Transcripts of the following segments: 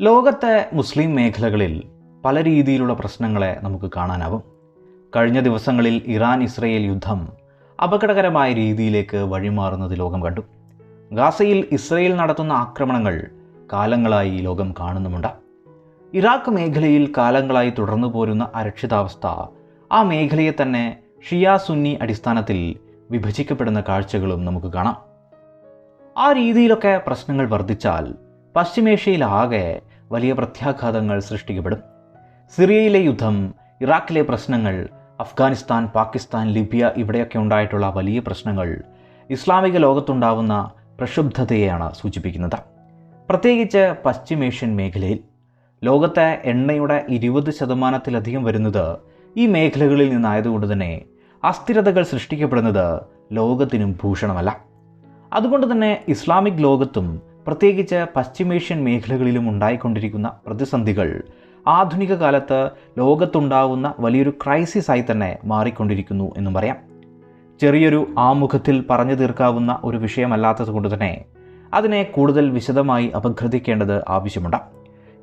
ലോകത്തെ മുസ്ലിം മേഖലകളിൽ പല രീതിയിലുള്ള പ്രശ്നങ്ങളെ നമുക്ക് കാണാനാവും. കഴിഞ്ഞ ദിവസങ്ങളിൽ ഇറാൻ ഇസ്രയേൽ യുദ്ധം അപകടകരമായ രീതിയിലേക്ക് വഴിമാറുന്നത് ലോകം കണ്ടു. ഗാസയിൽ ഇസ്രയേൽ നടത്തുന്ന ആക്രമണങ്ങൾ കാലങ്ങളായി ലോകം കാണുന്നുമുണ്ട്. ഇറാഖ് മേഖലയിൽ കാലങ്ങളായി തുടർന്നു പോരുന്ന അരക്ഷിതാവസ്ഥ ആ മേഖലയെ തന്നെ ഷിയാ സുന്നി അടിസ്ഥാനത്തിൽ വിഭജിക്കപ്പെടുന്ന കാഴ്ചകളും നമുക്ക് കാണാം. ആ രീതിയിലൊക്കെ പ്രശ്നങ്ങൾ വർദ്ധിച്ചാൽ പശ്ചിമേഷ്യയിലാകെ വലിയ പ്രത്യാഘാതങ്ങൾ സൃഷ്ടിക്കപ്പെടും. സിറിയയിലെ യുദ്ധം ഇറാഖിലെ പ്രശ്നങ്ങൾ അഫ്ഗാനിസ്ഥാൻ പാകിസ്ഥാൻ ലിബിയ ഇവിടെയൊക്കെ ഉണ്ടായിട്ടുള്ള വലിയ പ്രശ്നങ്ങൾ ഇസ്ലാമിക ലോകത്തുണ്ടാവുന്ന പ്രക്ഷുബ്ധതയെയാണ് സൂചിപ്പിക്കുന്നത്. പ്രത്യേകിച്ച് പശ്ചിമേഷ്യൻ മേഖലയിൽ ലോകത്തെ എണ്ണയുടെ ഇരുപത് ശതമാനത്തിലധികം വരുന്നത് ഈ മേഖലകളിൽ നിന്നായതുകൊണ്ട് തന്നെ അസ്ഥിരതകൾ സൃഷ്ടിക്കപ്പെടുന്നത് ലോകത്തിനും ഭൂഷണമല്ല. അതുകൊണ്ട് തന്നെ ഇസ്ലാമിക് ലോകത്തും പ്രത്യേകിച്ച് പശ്ചിമേഷ്യൻ മേഖലകളിലും ഉണ്ടായിക്കൊണ്ടിരിക്കുന്ന പ്രതിസന്ധികൾ ആധുനിക കാലത്ത് ലോകത്തുണ്ടാവുന്ന വലിയൊരു ക്രൈസിസ് ആയി തന്നെ മാറിക്കൊണ്ടിരിക്കുന്നു എന്നും പറയാം. ചെറിയൊരു ആമുഖത്തിൽ പറഞ്ഞു തീർക്കാവുന്ന ഒരു വിഷയമല്ലാത്തത് കൊണ്ട് തന്നെ അതിനെ കൂടുതൽ വിശദമായി അപഗ്രഥിക്കേണ്ടത് ആവശ്യമുണ്ട്.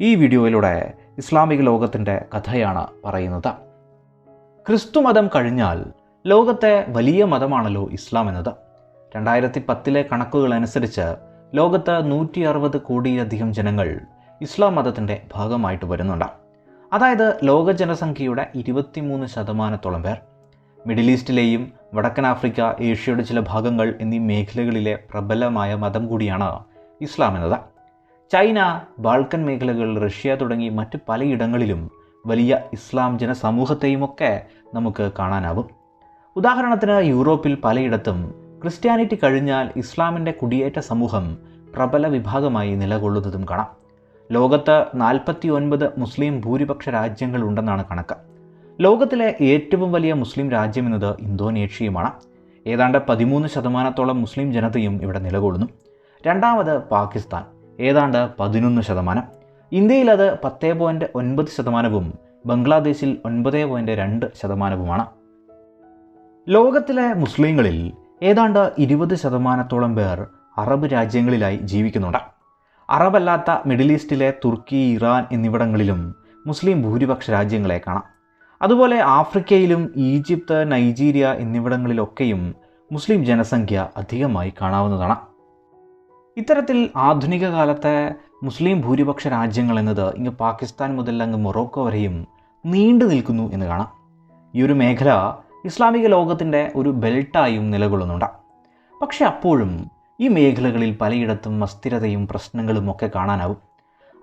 ഈ വീഡിയോയിലൂടെ ഇസ്ലാമിക ലോകത്തിന്റെ കഥയാണ് പറയുന്നത്. ക്രിസ്തുമതം കഴിഞ്ഞാൽ ലോകത്തെ വലിയ മതമാണല്ലോ ഇസ്ലാം എന്നത്. രണ്ടായിരത്തി പത്തിലെ കണക്കുകൾ അനുസരിച്ച് ലോകത്ത് നൂറ്റി അറുപത് കോടിയിലധികം ജനങ്ങൾ ഇസ്ലാം മതത്തിന്റെ ഭാഗമായിട്ട് വരുന്നുണ്ട്. അതായത് ലോക ജനസംഖ്യയുടെ ഇരുപത്തിമൂന്ന് ശതമാനത്തോളം പേർ. മിഡിൽ ഈസ്റ്റിലെയും വടക്കൻ ആഫ്രിക്ക ഏഷ്യയുടെ ചില ഭാഗങ്ങൾ എന്നീ മേഖലകളിലെ പ്രബലമായ മതം കൂടിയാണ് ഇസ്ലാം എന്നത്. ചൈന ബാൾക്കൻ മേഖലകൾ റഷ്യ തുടങ്ങി മറ്റ് പലയിടങ്ങളിലും വലിയ ഇസ്ലാം ജനസമൂഹത്തെയുമൊക്കെ നമുക്ക് കാണാനാവും. ഉദാഹരണത്തിന് യൂറോപ്പിൽ പലയിടത്തും ക്രിസ്ത്യാനിറ്റി കഴിഞ്ഞാൽ ഇസ്ലാമിന്റെ കുടിയേറ്റ സമൂഹം പ്രബല വിഭാഗമായി നിലകൊള്ളുന്നതും കാണാം. ലോകത്ത് നാൽപ്പത്തി ഒൻപത് മുസ്ലിം ഭൂരിപക്ഷ രാജ്യങ്ങളുണ്ടെന്നാണ് കണക്ക്. ലോകത്തിലെ ഏറ്റവും വലിയ മുസ്ലിം രാജ്യമെന്നത് ഇന്തോനേഷ്യയുമാണ്. ഏതാണ്ട് പതിമൂന്ന് ശതമാനത്തോളം മുസ്ലിം ജനതയും ഇവിടെ നിലകൊള്ളുന്നു. രണ്ടാമത് പാകിസ്ഥാൻ ഏതാണ്ട് പതിനൊന്ന് ശതമാനം. ഇന്ത്യയിൽ അത് പത്ത് പോയിന്റ് ഒൻപത് ശതമാനവും ബംഗ്ലാദേശിൽ ഒൻപത് പോയിന്റ് രണ്ട് ശതമാനവുമാണ്. ലോകത്തിലെ മുസ്ലിങ്ങളിൽ ഏതാണ്ട് ഇരുപത് ശതമാനത്തോളം പേർ അറബ് രാജ്യങ്ങളിലായി ജീവിക്കുന്നുണ്ട്. അറബല്ലാത്ത മിഡിൽ ഈസ്റ്റിലെ തുർക്കി ഇറാൻ എന്നിവിടങ്ങളിലും മുസ്ലിം ഭൂരിപക്ഷ രാജ്യങ്ങളെ കാണാം. അതുപോലെ ആഫ്രിക്കയിലും ഈജിപ്ത് നൈജീരിയ എന്നിവിടങ്ങളിലൊക്കെയും മുസ്ലിം ജനസംഖ്യ അധികമായി കാണാവുന്നതാണ്. ഇത്തരത്തിൽ ആധുനിക കാലത്തെ മുസ്ലിം ഭൂരിപക്ഷ രാജ്യങ്ങൾ എന്നത് ഇങ്ങ് പാകിസ്ഥാൻ മുതൽ അങ്ങ് മൊറോക്കോ വരെയും നീണ്ടു നിൽക്കുന്നു എന്ന് കാണാം. ഈ ഒരു മേഖല ഇസ്ലാമിക ലോകത്തിന്റെ ഒരു ബെൽട്ടായും നിലകൊള്ളുന്നുണ്ട്. പക്ഷെ അപ്പോഴും ഈ മേഖലകളിൽ പലയിടത്തും അസ്ഥിരതയും പ്രശ്നങ്ങളും ഒക്കെ കാണാനാവും.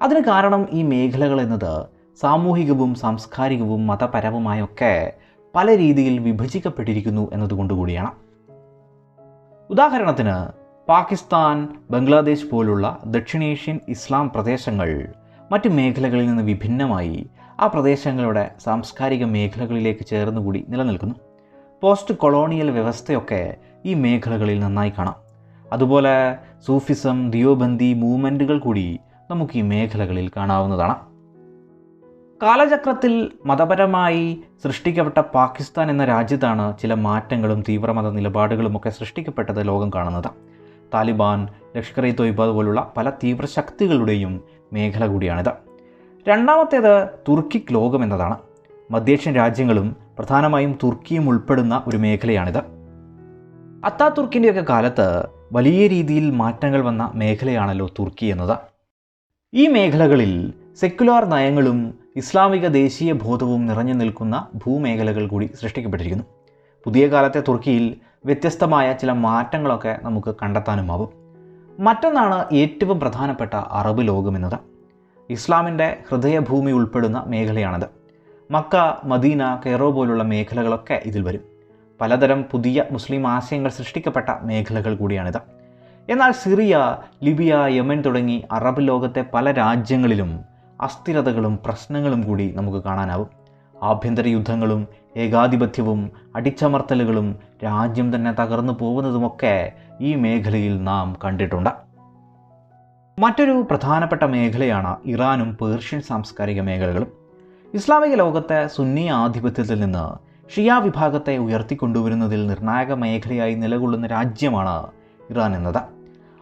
അതിന് കാരണം ഈ മേഖലകൾ എന്നത് സാമൂഹികവും സാംസ്കാരികവും മതപരവുമായൊക്കെ പല രീതിയിൽ വിഭജിക്കപ്പെട്ടിരിക്കുന്നു എന്നതുകൊണ്ടുകൂടിയാണ് ഉദാഹരണത്തിന് പാകിസ്ഥാൻ ബംഗ്ലാദേശ് പോലുള്ള ദക്ഷിണേഷ്യൻ ഇസ്ലാം പ്രദേശങ്ങൾ മറ്റ് മേഖലകളിൽ നിന്ന് വിഭിന്നമായി ആ പ്രദേശങ്ങളുടെ സാംസ്കാരിക മേഖലകളിലേക്ക് ചേർന്നുകൂടി നിലനിൽക്കുന്നു. പോസ്റ്റ് കൊളോണിയൽ വ്യവസ്ഥയൊക്കെ ഈ മേഖലകളിൽ നന്നായി കാണാം. അതുപോലെ സൂഫിസം ദിയോബന്ദി മൂവ്മെന്റുകൾ കൂടി നമുക്ക് ഈ മേഖലകളിൽ കാണാവുന്നതാണ്. കാലചക്രത്തിൽ മതപരമായി സൃഷ്ടിക്കപ്പെട്ട പാകിസ്ഥാൻ എന്ന രാജ്യത്താണ് ചില മാറ്റങ്ങളും തീവ്രമത നിലപാടുകളും ഒക്കെ സൃഷ്ടിക്കപ്പെട്ടത് ലോകം കാണുന്നത്. താലിബാൻ ലഷ്കർ ഇ തൊയ്ബ പോലുള്ള പല തീവ്രശക്തികളുടെയും മേഖല കൂടിയാണിത്. രണ്ടാമത്തേത് തുർക്കിക് ലോകം എന്നതാണ്. മധ്യേഷ്യൻ രാജ്യങ്ങളും പ്രധാനമായും തുർക്കിയും ഉൾപ്പെടുന്ന ഒരു മേഖലയാണിത്. അത്താതുർക്കിന്റെയൊക്കെ കാലത്ത് വലിയ രീതിയിൽ മാറ്റങ്ങൾ വന്ന മേഖലയാണല്ലോ തുർക്കി എന്നത്. ഈ മേഖലകളിൽ സെക്കുലാർ നയങ്ങളും ഇസ്ലാമിക ദേശീയ ബോധവും നിറഞ്ഞു നിൽക്കുന്ന ഭൂമേഖലകൾ കൂടി സൃഷ്ടിക്കപ്പെട്ടിരിക്കുന്നു. പുതിയ കാലത്തെ തുർക്കിയിൽ വ്യത്യസ്തമായ ചില മാറ്റങ്ങളൊക്കെ നമുക്ക് കണ്ടെത്താനുമാവും. മറ്റൊന്നാണ് ഏറ്റവും പ്രധാനപ്പെട്ട അറബ് ലോകമെന്നത് ഇസ്ലാമിന്റെ ഹൃദയഭൂമി ഉൾപ്പെടുന്ന മേഖലയാണിത്. മക്ക മദീന കെയറോ പോലുള്ള മേഖലകളൊക്കെ ഇതിൽ വരും. പലതരം പുതിയ മുസ്ലിം ആശയങ്ങൾ സൃഷ്ടിക്കപ്പെട്ട മേഖലകൾ കൂടിയാണിത്. എന്നാൽ സിറിയ ലിബിയ യമൻ തുടങ്ങി അറബ് ലോകത്തെ പല രാജ്യങ്ങളിലും അസ്ഥിരതകളും പ്രശ്നങ്ങളും കൂടി നമുക്ക് കാണാനാവും. ആഭ്യന്തര യുദ്ധങ്ങളും ഏകാധിപത്യവും അടിച്ചമർത്തലുകളും രാജ്യം തന്നെ തകർന്നു പോകുന്നതുമൊക്കെ ഈ മേഖലയിൽ നാം കണ്ടിട്ടുണ്ട്. മറ്റൊരു പ്രധാനപ്പെട്ട മേഖലയാണ് ഇറാനും പേർഷ്യൻ സാംസ്കാരിക മേഖലകളും. ഇസ്ലാമിക ലോകത്തെ സുന്നി ആധിപത്യത്തിൽ നിന്ന് ഷിയ വിഭാഗത്തെ ഉയർത്തിക്കൊണ്ടുവരുന്നതിൽ നിർണായക മേഖലയായി നിലകൊള്ളുന്ന രാജ്യമാണ് ഇറാൻ എന്നത്.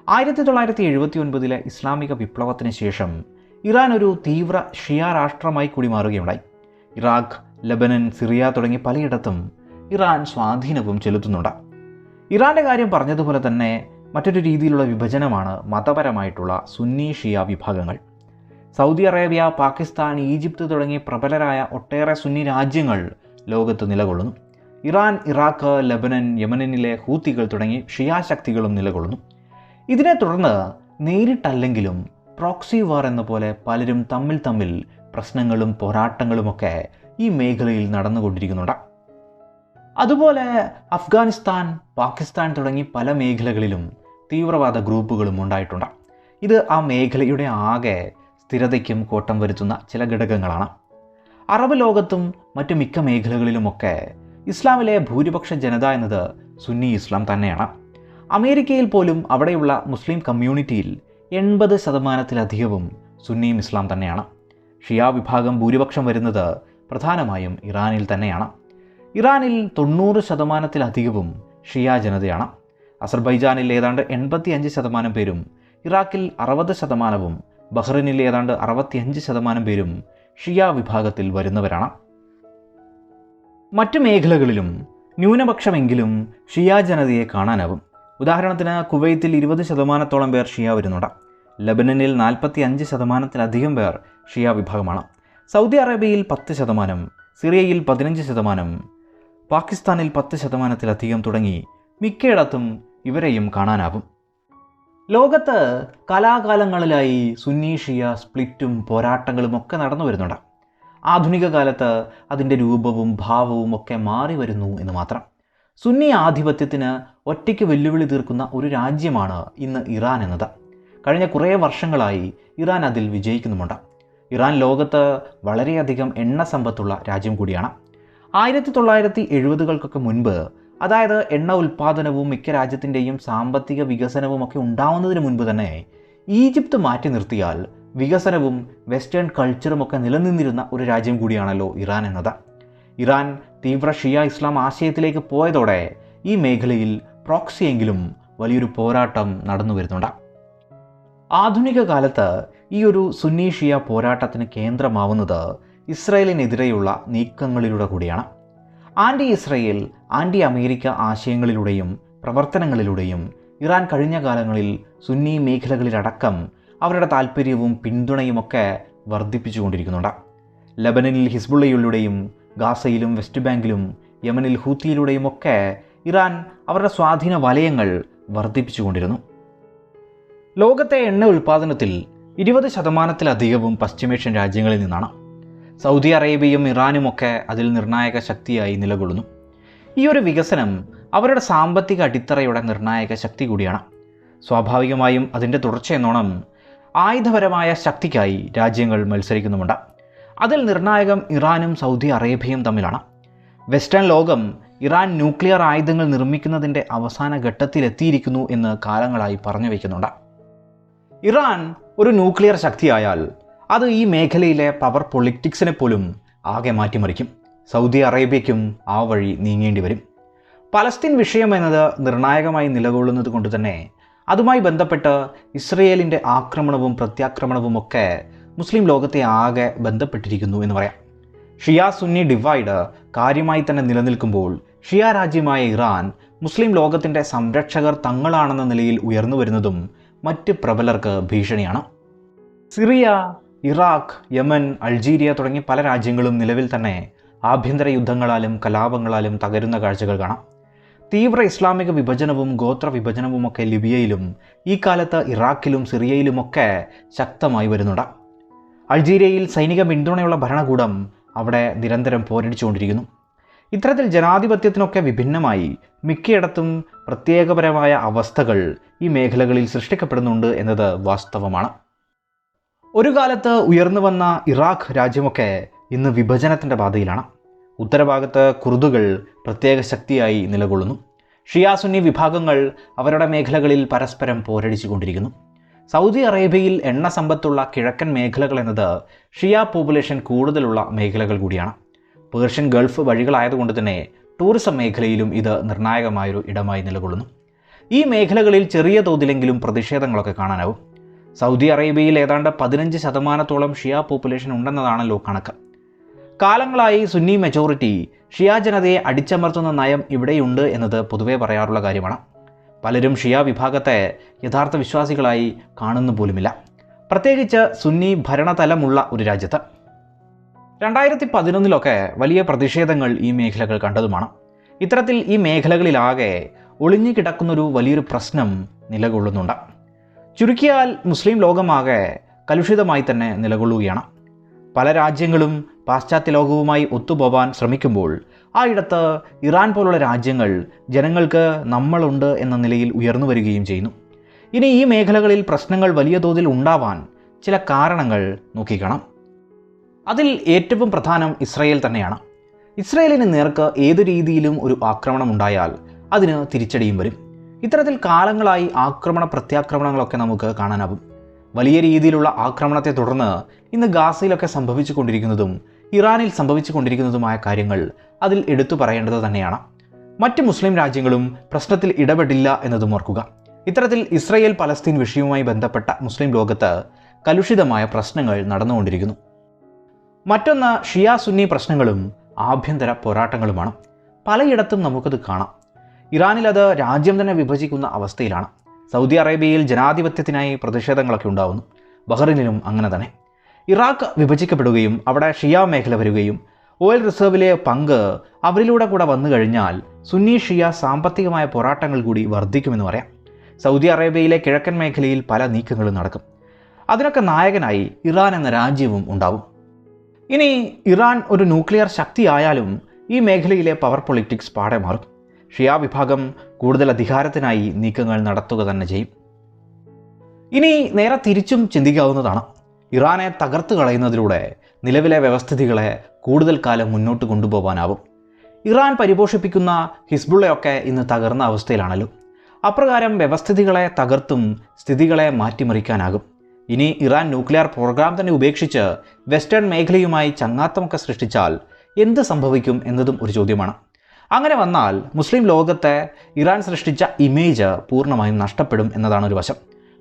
ആയിരത്തി തൊള്ളായിരത്തി എഴുപത്തി ഒൻപതിലെ ഇസ്ലാമിക വിപ്ലവത്തിന് ശേഷം ഇറാൻ ഒരു തീവ്ര ഷിയ രാഷ്ട്രമായി കൂടി മാറുകയുണ്ടായി ഇറാഖ് ലബനൻ സിറിയ തുടങ്ങി പലയിടത്തും ഇറാൻ സ്വാധീനവും ചെലുത്തുന്നുണ്ട്. ഇറാന്റെ കാര്യം പറഞ്ഞതുപോലെ തന്നെ മറ്റൊരു രീതിയിലുള്ള വിഭജനമാണ് മതപരമായിട്ടുള്ള സുന്നി ഷിയ വിഭാഗങ്ങൾ. സൗദി അറേബ്യ പാകിസ്ഥാൻ ഈജിപ്ത് തുടങ്ങി പ്രബലരായ ഒട്ടേറെ സുന്നി രാജ്യങ്ങൾ ലോകത്ത് നിലകൊള്ളുന്നു. ഇറാൻ ഇറാഖ് ലബനൻ യമനിലെ ഹൂത്തികൾ തുടങ്ങി ഷിയാശക്തികളും നിലകൊള്ളുന്നു. ഇതിനെ തുടർന്ന് നേരിട്ടല്ലെങ്കിലും പ്രോക്സി വാർ എന്ന പോലെ പലരും തമ്മിൽ തമ്മിൽ പ്രശ്നങ്ങളും പോരാട്ടങ്ങളുമൊക്കെ ഈ മേഖലയിൽ നടന്നുകൊണ്ടിരിക്കുന്നുണ്ട്. അതുപോലെ അഫ്ഗാനിസ്ഥാൻ പാകിസ്ഥാൻ തുടങ്ങി പല മേഖലകളിലും തീവ്രവാദ ഗ്രൂപ്പുകളും ഉണ്ടായിട്ടുണ്ട്. ഇത് ആ മേഖലയുടെ ആകെ സ്ഥിരതയ്ക്കും കോട്ടം വരുത്തുന്ന ചില ഘടകങ്ങളാണ്. അറബ് ലോകത്തും മറ്റു മിക്ക മേഖലകളിലുമൊക്കെ ഇസ്ലാമിലെ ഭൂരിപക്ഷ ജനത എന്നത് സുന്നി ഇസ്ലാം തന്നെയാണ്. അമേരിക്കയിൽ പോലും അവിടെയുള്ള മുസ്ലിം കമ്മ്യൂണിറ്റിയിൽ എൺപത് ശതമാനത്തിലധികവും സുന്നിയും ഇസ്ലാം തന്നെയാണ്. ഷിയ വിഭാഗം ഭൂരിപക്ഷം വരുന്നത് പ്രധാനമായും ഇറാനിൽ തന്നെയാണ്. ഇറാനിൽ തൊണ്ണൂറ് ശതമാനത്തിലധികവും ഷിയ ജനതയാണ്. അസർബൈജാനിൽ ഏതാണ്ട് എൺപത്തിയഞ്ച് ശതമാനം പേരും ഇറാഖിൽ അറുപത് ശതമാനവും ബഹ്റിനിൽ ഏതാണ്ട് അറുപത്തിയഞ്ച് ശതമാനം പേരും ഷിയ വിഭാഗത്തിൽ വരുന്നവരാണ്. മറ്റു മേഖലകളിലും ന്യൂനപക്ഷമെങ്കിലും ഷിയ ജനതയെ കാണാനാവും. ഉദാഹരണത്തിന് കുവൈത്തിൽ ഇരുപത് ശതമാനത്തോളം പേർ ഷിയ വരുന്നുണ്ട്. ലബനനിൽ നാൽപ്പത്തി അഞ്ച് ശതമാനത്തിലധികം പേർ ഷിയ വിഭാഗമാണ്. സൗദി അറേബ്യയിൽ പത്ത് ശതമാനം സിറിയയിൽ പതിനഞ്ച് ശതമാനം പാകിസ്ഥാനിൽ പത്ത് ശതമാനത്തിലധികം തുടങ്ങി മിക്കയിടത്തും ഇവരെയും കാണാനാവും. ലോകത്ത് കലാകാലങ്ങളിലായി സുന്നീഷിയ സ്പ്ലിറ്റും പോരാട്ടങ്ങളും ഒക്കെ നടന്നു വരുന്നുണ്ട്. ആധുനിക കാലത്ത് അതിന്റെ രൂപവും ഭാവവും ഒക്കെ മാറി വരുന്നു എന്ന് മാത്രം. സുന്നി ആധിപത്യത്തിന് ഒറ്റയ്ക്ക് വെല്ലുവിളി തീർക്കുന്ന ഒരു രാജ്യമാണ് ഇന്ന് ഇറാൻ എന്നത്. കഴിഞ്ഞ കുറേ വർഷങ്ങളായി ഇറാൻ അതിൽ വിജയിക്കുന്നുമുണ്ട്. ഇറാൻ ലോകത്ത് വളരെയധികം എണ്ണ സമ്പത്തുള്ള രാജ്യം കൂടിയാണ്. ആയിരത്തി തൊള്ളായിരത്തി എഴുപതുകൾക്കൊക്കെ മുൻപ് അതായത് എണ്ണ ഉൽപ്പാദനവും മിക്ക രാജ്യത്തിന്റെയും സാമ്പത്തിക വികസനവും ഒക്കെ ഉണ്ടാവുന്നതിന് മുൻപ് തന്നെ ഈജിപ്ത് മാറ്റി നിർത്തിയാൽ വികസനവും വെസ്റ്റേൺ കൾച്ചറും ഒക്കെ നിലനിന്നിരുന്ന ഒരു രാജ്യം കൂടിയാണല്ലോ ഇറാൻ എന്നത്. ഇറാൻ തീവ്ര ഷിയ ഇസ്ലാം ആശയത്തിലേക്ക് പോയതോടെ ഈ മേഖലയിൽ പ്രോക്സിയെങ്കിലും വലിയൊരു പോരാട്ടം നടന്നു വരുന്നുണ്ട്. ആധുനിക കാലത്ത് ഈ ഒരു സുന്നി ഷിയ പോരാട്ടത്തിന് കേന്ദ്രമാവുന്നത് ഇസ്രയേലിനെതിരെയുള്ള നീക്കങ്ങളിലൂടെ കൂടിയാണ്. ആന്റി ഇസ്രയേൽ ആന്റി അമേരിക്ക ആശയങ്ങളിലൂടെയും പ്രവർത്തനങ്ങളിലൂടെയും ഇറാൻ കഴിഞ്ഞ കാലങ്ങളിൽ സുന്നി മേഖലകളിലടക്കം അവരുടെ താല്പര്യവും പിന്തുണയുമൊക്കെ വർദ്ധിപ്പിച്ചുകൊണ്ടിരിക്കുന്നുണ്ട്. ലബനനിൽ ഹിസ്ബുള്ളയിലൂടെയും ഗാസയിലും വെസ്റ്റ് ബാങ്കിലും യമനിൽ ഹൂത്തിയിലൂടെയുമൊക്കെ ഇറാൻ അവരുടെ സ്വാധീന വലയങ്ങൾ വർദ്ധിപ്പിച്ചുകൊണ്ടിരുന്നു. ലോകത്തെ എണ്ണ ഉൽപ്പാദനത്തിൽ ഇരുപത് ശതമാനത്തിലധികവും പശ്ചിമേഷ്യൻ രാജ്യങ്ങളിൽ നിന്നാണ്. സൗദി അറേബ്യയും ഇറാനുമൊക്കെ അതിൽ നിർണായക ശക്തിയായി നിലകൊള്ളുന്നു. ഈ ഒരു വികസനം അവരുടെ സാമ്പത്തിക അടിത്തറയുടെ നിർണായക ശക്തി കൂടിയാണ്. സ്വാഭാവികമായും അതിന്റെ തുടർച്ചയെന്നോണം ആയുധപരമായ ശക്തിക്കായി രാജ്യങ്ങൾ മത്സരിക്കുന്നുമുണ്ട്. അതിൽ നിർണായകം ഇറാനും സൗദി അറേബ്യയും തമ്മിലാണ്. വെസ്റ്റേൺ ലോകം ഇറാൻ ന്യൂക്ലിയർ ആയുധങ്ങൾ നിർമ്മിക്കുന്നതിന്റെ അവസാന ഘട്ടത്തിലെത്തിയിരിക്കുന്നു എന്ന് കാലങ്ങളായി പറഞ്ഞു വയ്ക്കുന്നുണ്ട് ഇറാൻ ഒരു ന്യൂക്ലിയർ ശക്തിയായാൽ അത് ഈ മേഖലയിലെ പവർ പൊളിറ്റിക്സിനെ പോലും ആകെ മാറ്റിമറിക്കും. സൗദി അറേബ്യയ്ക്കും ആ വഴി നീങ്ങേണ്ടി വരും. പലസ്തീൻ വിഷയം എന്നത് നിർണായകമായി നിലകൊള്ളുന്നത് കൊണ്ട് തന്നെ അതുമായി ബന്ധപ്പെട്ട് ഇസ്രയേലിന്റെ ആക്രമണവും പ്രത്യാക്രമണവും ഒക്കെ മുസ്ലിം ലോകത്തെ ആകെ ബന്ധപ്പെട്ടിരിക്കുന്നു എന്ന് പറയാം. ഷിയാ സുന്നി ഡിവൈഡ് കാര്യമായി തന്നെ നിലനിൽക്കുമ്പോൾ ഷിയ രാജ്യമായ ഇറാൻ മുസ്ലിം ലോകത്തിന്റെ സംരക്ഷകർ തങ്ങളാണെന്ന നിലയിൽ ഉയർന്നു വരുന്നതും മറ്റ് പ്രബലർക്ക് ഭീഷണിയാണ്. സിറിയ ഇറാഖ് യമൻ അൾജീരിയ തുടങ്ങി പല രാജ്യങ്ങളും നിലവിൽ തന്നെ ആഭ്യന്തര യുദ്ധങ്ങളാലും കലാപങ്ങളാലും തകരുന്ന കാഴ്ചകൾ കാണാം. തീവ്ര ഇസ്ലാമിക വിഭജനവും ഗോത്ര വിഭജനവുമൊക്കെ ലിബിയയിലും ഈ കാലത്ത് ഇറാഖിലും സിറിയയിലുമൊക്കെ ശക്തമായി വരുന്നുണ്ട്. അൾജീരിയയിൽ സൈനിക പിന്തുണയുള്ള ഭരണകൂടം അവിടെ നിരന്തരം പോരടിച്ചുകൊണ്ടിരിക്കുന്നു. ഇത്തരത്തിൽ ജനാധിപത്യത്തിനൊക്കെ വിഭിന്നമായി മിക്കയിടത്തും പ്രത്യേകപരമായ അവസ്ഥകൾ ഈ മേഖലകളിൽ സൃഷ്ടിക്കപ്പെടുന്നുണ്ട് എന്നത് വാസ്തവമാണ്. ഒരു കാലത്ത് ഉയർന്നു വന്ന ഇറാഖ് രാജ്യമൊക്കെ ഇന്ന് വിഭജനത്തിന്റെ പാതയിലാണ്. ഉത്തരഭാഗത്ത് കുർദുകൾ പ്രത്യേക ശക്തിയായി നിലകൊള്ളുന്നു. ഷിയാസുന്നി വിഭാഗങ്ങൾ അവരുടെ മേഖലകളിൽ പരസ്പരം പോരടിച്ചുകൊണ്ടിരിക്കുന്നു. സൗദി അറേബ്യയിൽ എണ്ണ സമ്പത്തുള്ള കിഴക്കൻ മേഖലകൾ എന്നത് ഷിയ പോപ്പുലേഷൻ കൂടുതലുള്ള മേഖലകൾ കൂടിയാണ്. പേർഷ്യൻ ഗൾഫ് വഴികളായതുകൊണ്ട് തന്നെ ടൂറിസം മേഖലയിലും ഇത് നിർണായകമായൊരു ഇടമായി നിലകൊള്ളുന്നു. ഈ മേഖലകളിൽ ചെറിയ തോതിലെങ്കിലും പ്രതിഷേധങ്ങളൊക്കെ കാണാനാവും. സൗദി അറേബ്യയിൽ ഏതാണ്ട് പതിനഞ്ച് ശതമാനത്തോളം ഷിയ പോപ്പുലേഷൻ ഉണ്ടെന്നതാണല്ലോ കണക്ക്. കാലങ്ങളായി സുന്നി മെജോറിറ്റി ഷിയ ജനതയെ അടിച്ചമർത്തുന്ന നയം ഇവിടെയുണ്ട് എന്നത് പൊതുവേ പറയാറുള്ള കാര്യമാണ്. പലരും ഷിയ വിഭാഗത്തെ യഥാർത്ഥ വിശ്വാസികളായി കാണുന്നു പോലുമില്ല. പ്രത്യേകിച്ച് സുന്നി ഭരണതലമുള്ള ഒരു രാജ്യത്ത്. രണ്ടായിരത്തി പതിനൊന്നിലൊക്കെ വലിയ പ്രതിഷേധങ്ങൾ ഈ മേഖലകൾ കണ്ടതുമാണ്. ഇത്തരത്തിൽ ഈ മേഖലകളിലാകെ ഒളിഞ്ഞു കിടക്കുന്നൊരു വലിയൊരു പ്രശ്നം നിലകൊള്ളുന്നുണ്ട്. ചുരുക്കിയാൽ മുസ്ലിം ലോകമാകെ കലുഷിതമായി തന്നെ നിലകൊള്ളുകയാണ്. പല രാജ്യങ്ങളും പാശ്ചാത്യ ലോകവുമായി ഒത്തുപോവാൻ ശ്രമിക്കുമ്പോൾ ആ ഇടത്ത് ഇറാൻ പോലുള്ള രാജ്യങ്ങൾ ജനങ്ങൾക്ക് നമ്മളുണ്ട് എന്ന നിലയിൽ ഉയർന്നു വരികയും ചെയ്യുന്നു. ഇനി ഈ മേഖലകളിൽ പ്രശ്നങ്ങൾ വലിയ തോതിൽ ഉണ്ടാവാൻ ചില കാരണങ്ങൾ നോക്കിക്കണം. അതിൽ ഏറ്റവും പ്രധാനം ഇസ്രയേൽ തന്നെയാണ്. ഇസ്രയേലിന് നേർക്ക് ഏതു രീതിയിലും ഒരു ആക്രമണം ഉണ്ടായാൽ അതിന് തിരിച്ചടിയും വരും. ഇത്തരത്തിൽ കാലങ്ങളായി ആക്രമണ പ്രത്യാക്രമണങ്ങളൊക്കെ നമുക്ക് കാണാനാവും വലിയ രീതിയിലുള്ള ആക്രമണത്തെ തുടർന്ന് ഇന്ന് ഗാസയിലൊക്കെ സംഭവിച്ചു കൊണ്ടിരിക്കുന്നതും ഇറാനിൽ സംഭവിച്ചു കൊണ്ടിരിക്കുന്നതുമായ കാര്യങ്ങൾ അതിൽ എടുത്തു പറയേണ്ടത് തന്നെയാണ്. മറ്റ് മുസ്ലിം രാജ്യങ്ങളും പ്രശ്നത്തിൽ ഇടപെടില്ല എന്നതും ഓർക്കുക. ഇത്തരത്തിൽ ഇസ്രയേൽ പലസ്തീൻ വിഷയവുമായി ബന്ധപ്പെട്ട മുസ്ലിം ലോകത്ത് കലുഷിതമായ പ്രശ്നങ്ങൾ നടന്നുകൊണ്ടിരിക്കുന്നു. മറ്റൊന്ന് ഷിയ സുന്നി പ്രശ്നങ്ങളും ആഭ്യന്തര പോരാട്ടങ്ങളുമാണ്. പലയിടത്തും നമുക്കത് കാണാം. ഇറാനിൽ അത് രാജ്യം തന്നെ വിഭജിക്കുന്ന അവസ്ഥയിലാണ്. സൗദി അറേബ്യയിൽ ജനാധിപത്യത്തിനായി പ്രതിഷേധങ്ങളൊക്കെ ഉണ്ടാകുന്നു ബഹ്റിനിലും അങ്ങനെ തന്നെ. ഇറാഖ് വിഭജിക്കപ്പെടുകയും അവിടെ ഷിയ മേഖല വരികയും ഓയിൽ റിസർവിലെ പങ്ക് അവരിലൂടെ കൂടെ വന്നു കഴിഞ്ഞാൽ സുന്നി ഷിയ സാമ്പത്തികമായ പോരാട്ടങ്ങൾ കൂടി വർദ്ധിക്കുമെന്ന് പറയാം. സൗദി അറേബ്യയിലെ കിഴക്കൻ മേഖലയിൽ പല നീക്കങ്ങളും നടക്കും. അതിനൊക്കെ നായകനായി ഇറാൻ എന്ന രാജ്യവും ഉണ്ടാവും. ഇനി ഇറാൻ ഒരു ന്യൂക്ലിയർ ശക്തിയായാലും ഈ മേഖലയിലെ പവർ പൊളിറ്റിക്സ് പാടെ മാറും. ഷിയ വിഭാഗം കൂടുതൽ അധികാരത്തിനായി നീക്കങ്ങൾ നടത്തുക തന്നെ ചെയ്യും. ഇനി നേരെ തിരിച്ചും ചിന്തിക്കാവുന്നതാണ്. ഇറാനെ തകർത്ത് കളയുന്നതിലൂടെ നിലവിലെ വ്യവസ്ഥിതികളെ കൂടുതൽ കാലം മുന്നോട്ട് കൊണ്ടുപോകാനാവും ഇറാൻ പരിപോഷിപ്പിക്കുന്ന ഹിസ്ബുള്ളയൊക്കെ ഇന്ന് തകർന്ന അവസ്ഥയിലാണല്ലോ. അപ്രകാരം വ്യവസ്ഥിതികളെ തകർത്തും സ്ഥിതികളെ മാറ്റിമറിക്കാനാകും. ഇനി ഇറാൻ ന്യൂക്ലിയർ പ്രോഗ്രാം തന്നെ ഉപേക്ഷിച്ച് വെസ്റ്റേൺ മേഖലയുമായി ചങ്ങാത്തമൊക്കെ സൃഷ്ടിച്ചാൽ എന്ത് സംഭവിക്കും എന്നതും ഒരു ചോദ്യമാണ്. അങ്ങനെ വന്നാൽ മുസ്ലിം ലോകത്തെ ഇറാൻ സൃഷ്ടിച്ച ഇമേജ് പൂർണമായും നഷ്ടപ്പെടും എന്നതാണ് ഒരു വശം.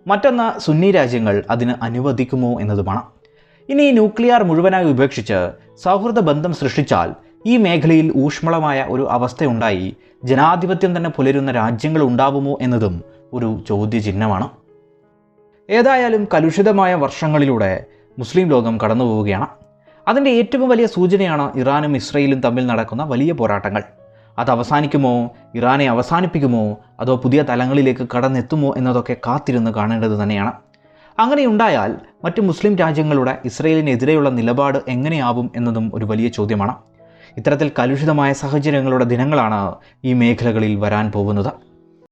മറ്റൊന്ന് സുന്നി രാജ്യങ്ങൾ അതിന് അനുവദിക്കുമോ എന്നതുമാണ്. ഇനി ന്യൂക്ലിയർ മുഴുവനായി ഉപേക്ഷിച്ച് സൗഹൃദ ബന്ധം സൃഷ്ടിച്ചാൽ ഈ മേഖലയിൽ ഊഷ്മളമായ ഒരു അവസ്ഥയുണ്ടായി ജനാധിപത്യം തന്നെ പുലരുന്ന രാജ്യങ്ങൾ ഉണ്ടാവുമോ എന്നതും ഒരു ചോദ്യചിഹ്നമാണ്. ഏതായാലും കലുഷിതമായ വർഷങ്ങളിലൂടെ മുസ്ലിം ലോകം കടന്നു പോവുകയാണ് അതിന്റെ ഏറ്റവും വലിയ സൂചനയാണ് ഇറാനും ഇസ്രയേലും തമ്മിൽ നടക്കുന്ന വലിയ പോരാട്ടങ്ങൾ. അത് അവസാനിക്കുമോ? ഇറാനെ അവസാനിപ്പിക്കുമോ? അതോ പുതിയ തലങ്ങളിലേക്ക് കടന്നെത്തുമോ എന്നതൊക്കെ കാത്തിരുന്ന് കാണേണ്ടത് തന്നെയാണ്. അങ്ങനെയുണ്ടായാൽ മറ്റ് മുസ്ലിം രാജ്യങ്ങളുടെ ഇസ്രയേലിനെതിരെയുള്ള നിലപാട് എങ്ങനെയാവും എന്നതും ഒരു വലിയ ചോദ്യമാണ്. ഇത്തരത്തിൽ കലുഷിതമായ സാഹചര്യങ്ങളുടെ ദിനങ്ങളാണ് ഈ മേഖലകളിൽ വരാൻ പോകുന്നത്.